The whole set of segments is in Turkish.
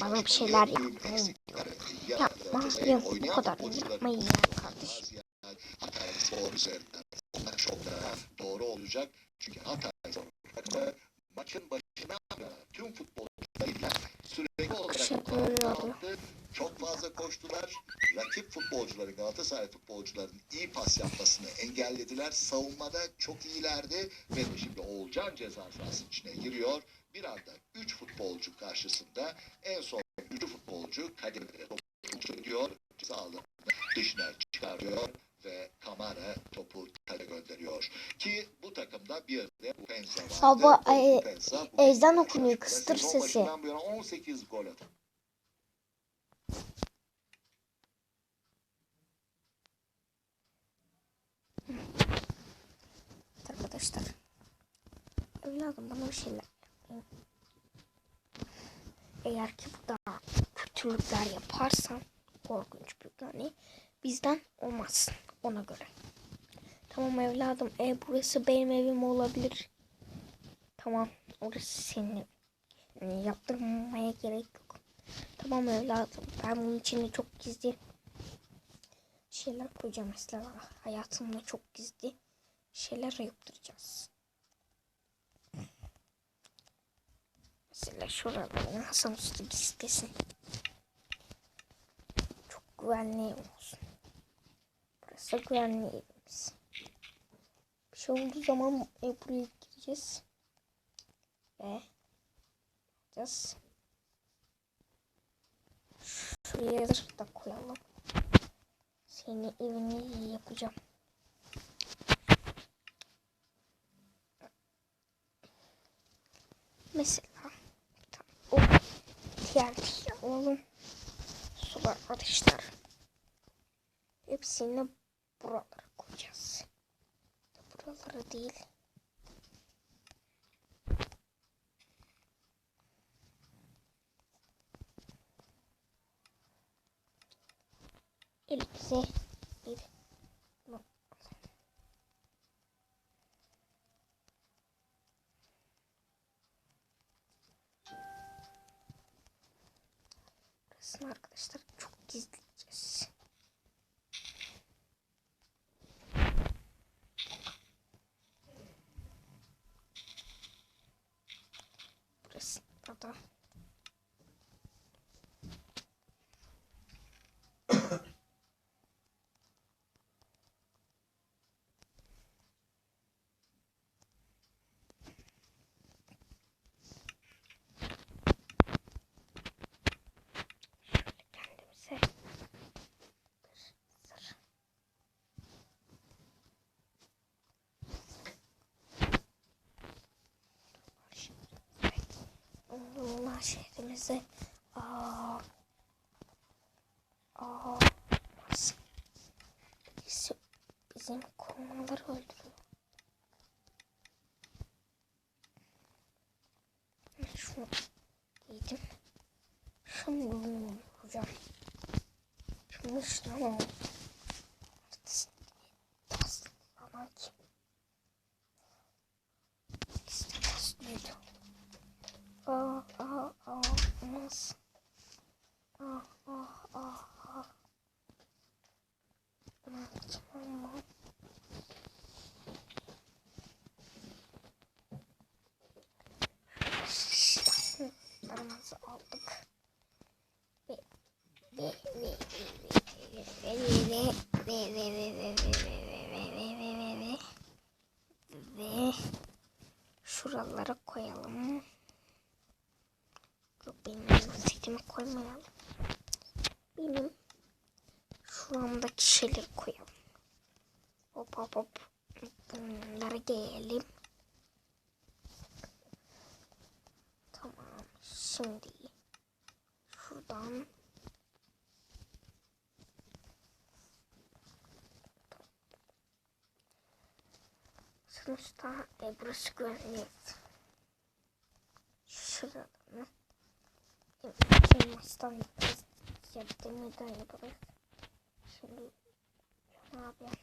bana bir şeyler yapmayın diyor. Yapmayın bu kadar yapmayın ya kardeşim. Spor üzerinden onlar çok daha doğru olacak. Çünkü Hatay Spor maçın başına tüm futbolcularıyla sürekli olarak. Çok fazla koştular. Rakip futbolcuların, Galatasaray futbolcuların iyi pas yapmasını engellediler. Savunmada çok iyilerdi ve şimdi Oğulcan ceza sahasının içine giriyor. Bir anda 3 futbolcu karşısında en son 3 futbolcu kademede topu tutuyor. Ceza dışına çıkarıyor ve Kamara topu kale gönderiyor. Ki bu takımda bir de Upensa vardı. Baba, O e, ezan okunuyor, kıstır sesi. başından bu yana 18 gol attı. Arkadaşlar. Evladım bana bir şeyler. Eğer ki bu da kötülükler yaparsan korkunç bir yani bizden olmazsın ona göre. Tamam evladım ev burası benim evim olabilir. Tamam orası senin yani yaptırmaya gerek yok. Tamam evladım ben bunun içine çok gizli şeyler koyacağım mesela hayatımda çok gizli şeyler yaptıracağız. Mesela şuralarına Hasan Usta gizlesin. Çok güvenli ev olsun. Burası güvenli evimiz. Bir şey olduğu zaman ev buraya gireceğiz. Ve yapacağız. Şuraya da koyalım. Seni evini yapacağım. Mesela TNT'yi alalım. Sular arkadaşlar. Hepsini buralara koyacağız. Buralara değil. Elimize bir Prawda? şehrimizi ve ve ve ve ve ve ve ve ve ve ve şuralara koyalım. Yok benim setimi koymayalım. Benim şuramdaki şeyleri koyalım. Hop hop hop. Bunları giyelim. Tamam. Şimdi şuradan Sonuçta e, burası güvenli. Şurada mı? Elmastan yaptığımı da yaparız. Şimdi ne yapayım?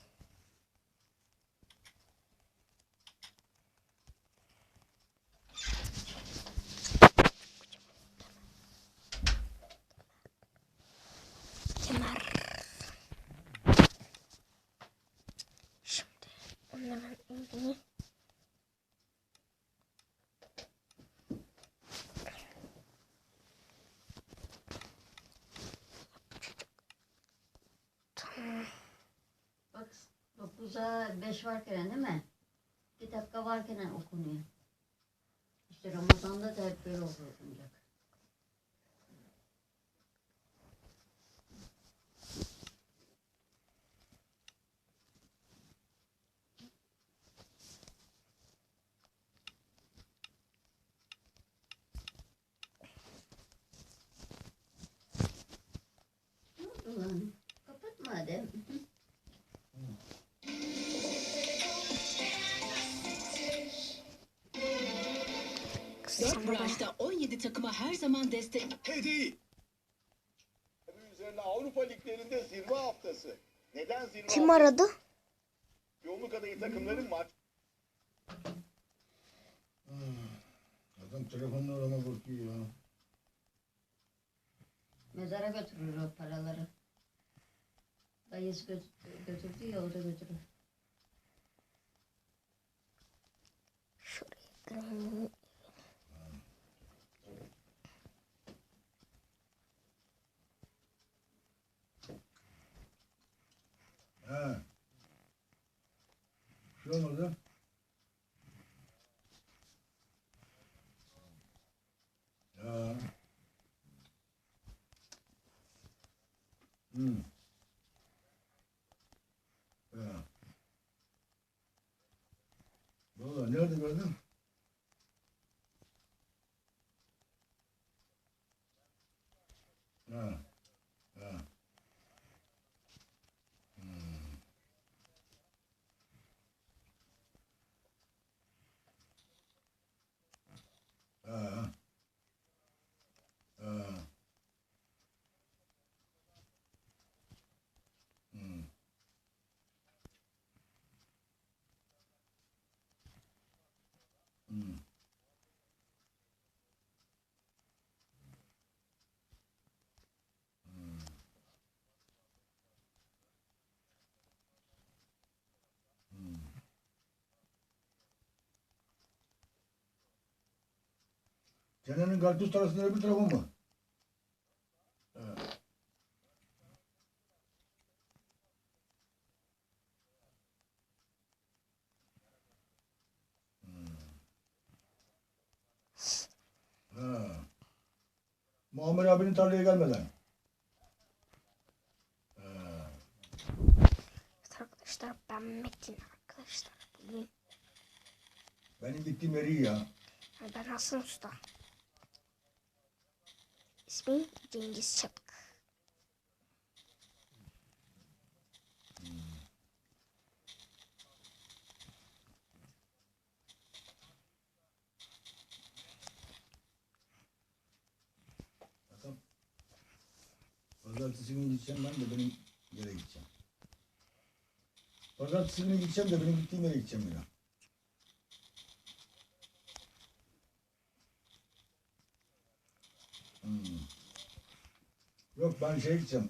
9'a 5 varken değil mi? 2 dakika varken okunuyor. Dört branşta 17 takıma her zaman destek... Hedi. Üzerine Avrupa liglerinde zirve haftası. Neden zirve kim haftası? aradı? Yoğunluk adayı takımların maç Adam telefonla arama korkuyor ya. Mezara götürür o paraları. Dayısı gö- götürdü ya o da götürür. Şuraya. He. Şu olmadı. Ya. Hı. Ya. Valla nerede gördün? Ha. Ha. Ha. Ha. Hmm. Hmm. Hmm. Hmm. Çenenin kartuş tarafında öbür tarafı mı? Evet. Hmm. Ha. Muammer abinin tarlaya gelmeden. Ha. Evet arkadaşlar ben Metin arkadaşlar. Bugün Benim gittiğim yeri ya. ben Hasan Usta. İsmim Cengiz. Bakalım. Pazartesi günü gideceğim ben de benim yere gideceğim. Pazartesi günü gideceğim de benim gittiğim yere gideceğim daha. Hmm. Yok ben şey gideceğim.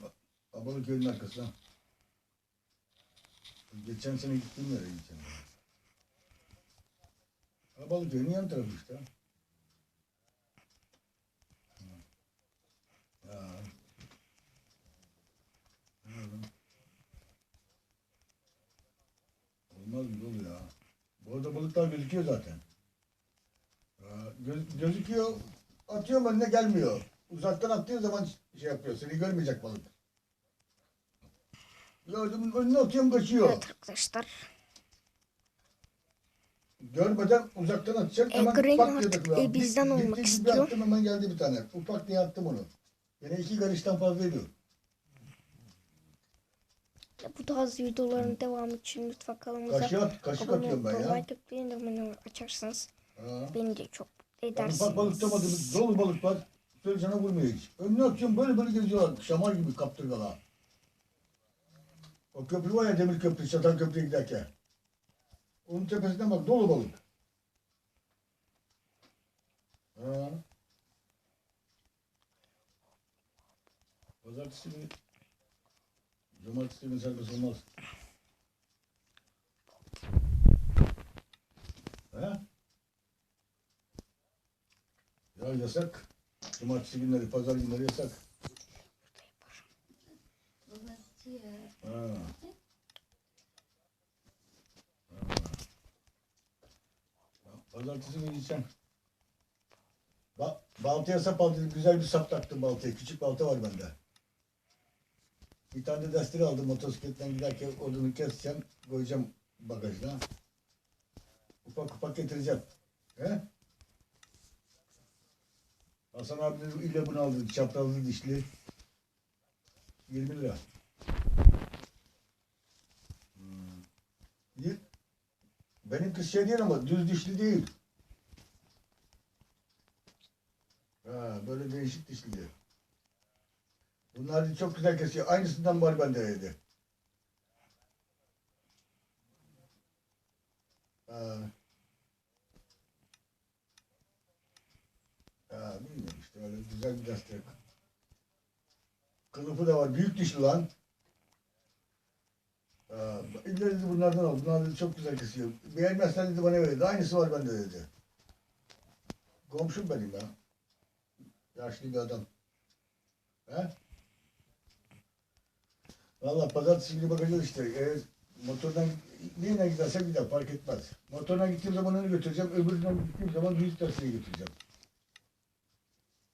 Abalı köyün arkasına. Geçen sene gittiğim yere gideceğim. Abalı köyün yan tarafı işte. Olmaz mı dolu ya? Bu arada balıklar gözüküyor zaten. Göz, gözüküyor, atıyorum önüne gelmiyor. Uzaktan attığı zaman şey yapıyor, seni görmeyecek balık. Gördüm, önüne atıyorum kaçıyor. Evet arkadaşlar. Görmeden uzaktan atacak E, hemen diye artık, e, bizden Bir- olmak bir- bir- bir istiyor. attım hemen geldi bir tane. Ufak diye attım onu. Yine iki karıştan fazla ediyor. Bu tarz videoların devamı için lütfen kanalımıza Kaşık, at, kaşık atıyorum ben ya. Like tıklayın da açarsanız Ha. beni de çok Yani edersiniz. ufak balık tutamadığımız dolu balık var. Böyle sana vurmuyor hiç. Önüne atıyorum böyle böyle geziyorlar. Şamar gibi kaptırgalar. O köprü var ya demir köprü, çatan köprüye giderken. Onun tepesinden bak dolu balık. Ha. Pazartesi günü Cumartesi günü serbest olmaz. He? Ya yasak. Cumartesi günleri, pazar günleri yasak. Ha. Ha. Pazartesi günü gideceksin. Ba baltaya sap aldım. Güzel bir sap taktım baltaya. Küçük balta var bende. Bir tane de destir aldım motosikletten giderken odunu keseceğim. Koyacağım bagajına. Ufak ufak getireceğim. He? Hasan abi de ile bunu aldı. Çaprazlı dişli. 20 lira. Hmm. Benim kız şey değil ama düz dişli değil. Ha, böyle değişik dişli. Bunlar çok güzel kesiyor. Aynısından var bende evde. Ha. Ha, bilmiyorum işte öyle güzel bir destek. Kılıfı da var. Büyük dişli lan. İlle dedi bunlardan al. Bunlar dedi çok güzel kesiyor. Beğenmezsen dedi bana verirdi. Aynısı var bende dedi. Komşum benim ya. Yaşlı bir adam. He? Valla pazartesi günü bakacağız işte. Eğer motordan neyle gidersem gider fark etmez. Motorla gittiğim zaman onu götüreceğim. Öbüründen gittiğim zaman büyük taşıyı götüreceğim.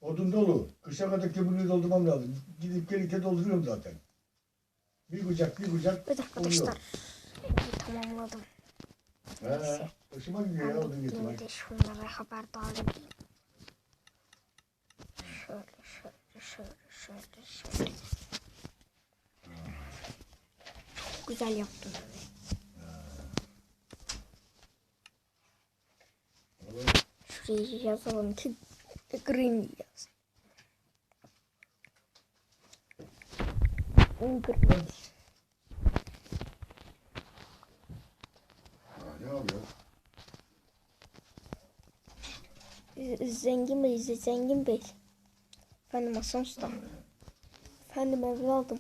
Odun dolu. Kışa kadar kömürlüğü doldurmam lazım. Gidip gelirken dolduruyorum zaten. Bir kucak bir kucak Evet arkadaşlar. oluyor. evi tamamladım. He, hoşuma gidiyor ya Ben odun yine getirmek. de şunlara haberdar edeyim. Şöyle şöyle şöyle şöyle şöyle. Çok güzel yaptım. Şuraya yazalım ki green yaz. Green. Yapıyor? Zengin Bey, Zengin Bey. Efendim Hasan Usta. Efendim evladım.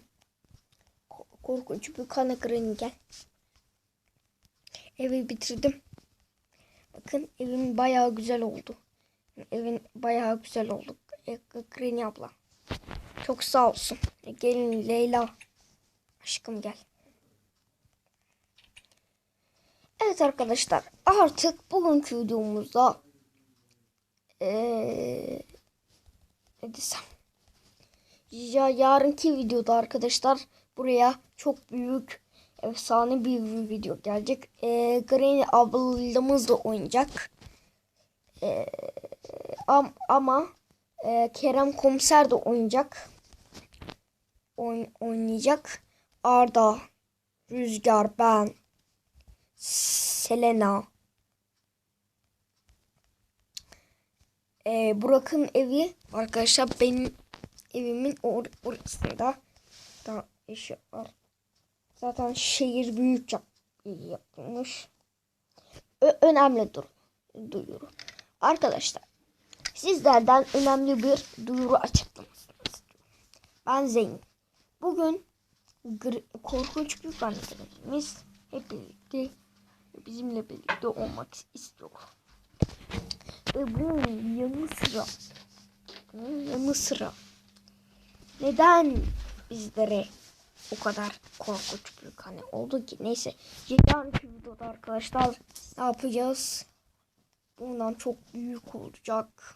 Ko- Korkunç bir kan ekranı gel. Evi bitirdim. Bakın evim bayağı güzel oldu. Evin bayağı güzel oldu. Ekranı abla. Çok sağ olsun. E, Gelin Leyla. Aşkım gel. Evet arkadaşlar artık bugünkü videomuzda eee ne desem ya yarınki videoda arkadaşlar buraya çok büyük efsane bir video gelecek. Eee Granny ablamız da oynayacak. Eee, am, ama eee, Kerem Komiser de oynayacak. Oyn- oynayacak. Arda, Rüzgar, ben, Selena, Ee, Burak'ın evi arkadaşlar benim evimin or orasında da eşi var. Zaten şehir büyük yap yapılmış. Ö- önemli dur duyuru. Arkadaşlar sizlerden önemli bir duyuru istiyorum. Ben Zeyn. Bugün korkunç büyük annelerimiz hep birlikte bizimle birlikte olmak istiyor. Ve bunun yanı sıra bunun yanı sıra neden bizlere o kadar korkunç büyük hani oldu ki neyse yarınki videoda arkadaşlar ne yapacağız bundan çok büyük olacak